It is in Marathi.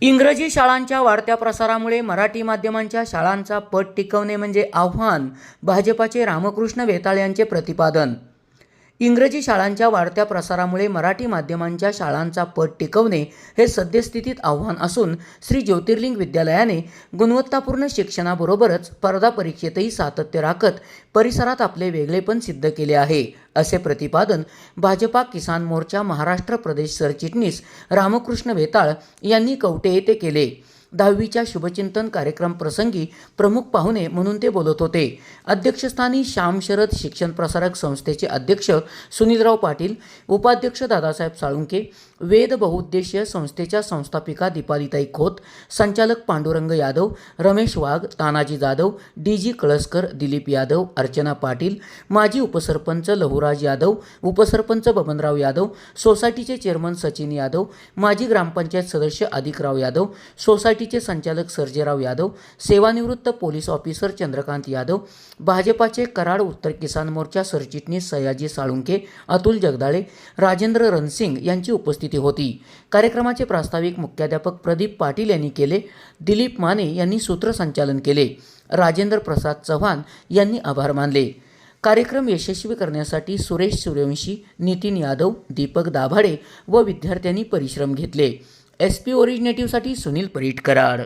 इंग्रजी शाळांच्या वाढत्या प्रसारामुळे मराठी माध्यमांच्या शाळांचा पट टिकवणे म्हणजे आव्हान भाजपाचे रामकृष्ण वेताळ यांचे प्रतिपादन. इंग्रजी शाळांच्या वाढत्या प्रसारामुळे मराठी माध्यमांच्या शाळांचा पट टिकवणे हे सद्यस्थितीत आव्हान असून श्री ज्योतिर्लिंग विद्यालयाने गुणवत्तापूर्ण शिक्षणाबरोबरच स्पर्धा परीक्षेतही सातत्य राखत परिसरात आपले वेगळेपण सिद्ध केले आहे असे प्रतिपादन भाजपा किसान मोर्चा महाराष्ट्र प्रदेश सरचिटणीस रामकृष्ण वेताळ यांनी कवटे येथे केले. दहावीच्या शुभचिंतन कार्यक्रम प्रसंगी प्रमुख पाहुणे म्हणून ते बोलत होते. अध्यक्षस्थानी श्याम शरद शिक्षण प्रसारक संस्थेचे अध्यक्ष सुनीलराव पाटील उपाध्यक्ष दादासाहेब साळुंके वेद बहुउद्देशीय संस्थेच्या संस्थापिका दीपालीताई खोत संचालक पांडुरंग यादव रमेश वाघ तानाजी जाधव डी जी कळसकर दिलीप यादव अर्चना पाटील माजी उपसरपंच लहुराज यादव उपसरपंच बबनराव यादव सोसायटीचे चेअरमन सचिन यादव माजी ग्रामपंचायत सदस्य अधिकराव यादव सोसायटी सोसायटीचे संचालक सर्जेराव यादव सेवानिवृत्त पोलीस ऑफिसर चंद्रकांत यादव भाजपाचे कराड उत्तर किसान मोर्चा सरचिटणीस सयाजी साळुंके अतुल जगदाळे राजेंद्र रणसिंग यांची उपस्थिती होती. कार्यक्रमाचे प्रास्ताविक मुख्याध्यापक प्रदीप पाटील यांनी केले. दिलीप माने यांनी सूत्रसंचालन केले. राजेंद्र प्रसाद चव्हाण यांनी आभार मानले. कार्यक्रम यशस्वी करण्यासाठी सुरेश सूर्यवंशी नितीन यादव दीपक दाभाडे व विद्यार्थ्यांनी परिश्रम घेतले. एस पी ओरिजिनेटिव्हसाठी सुनील परीटकराड.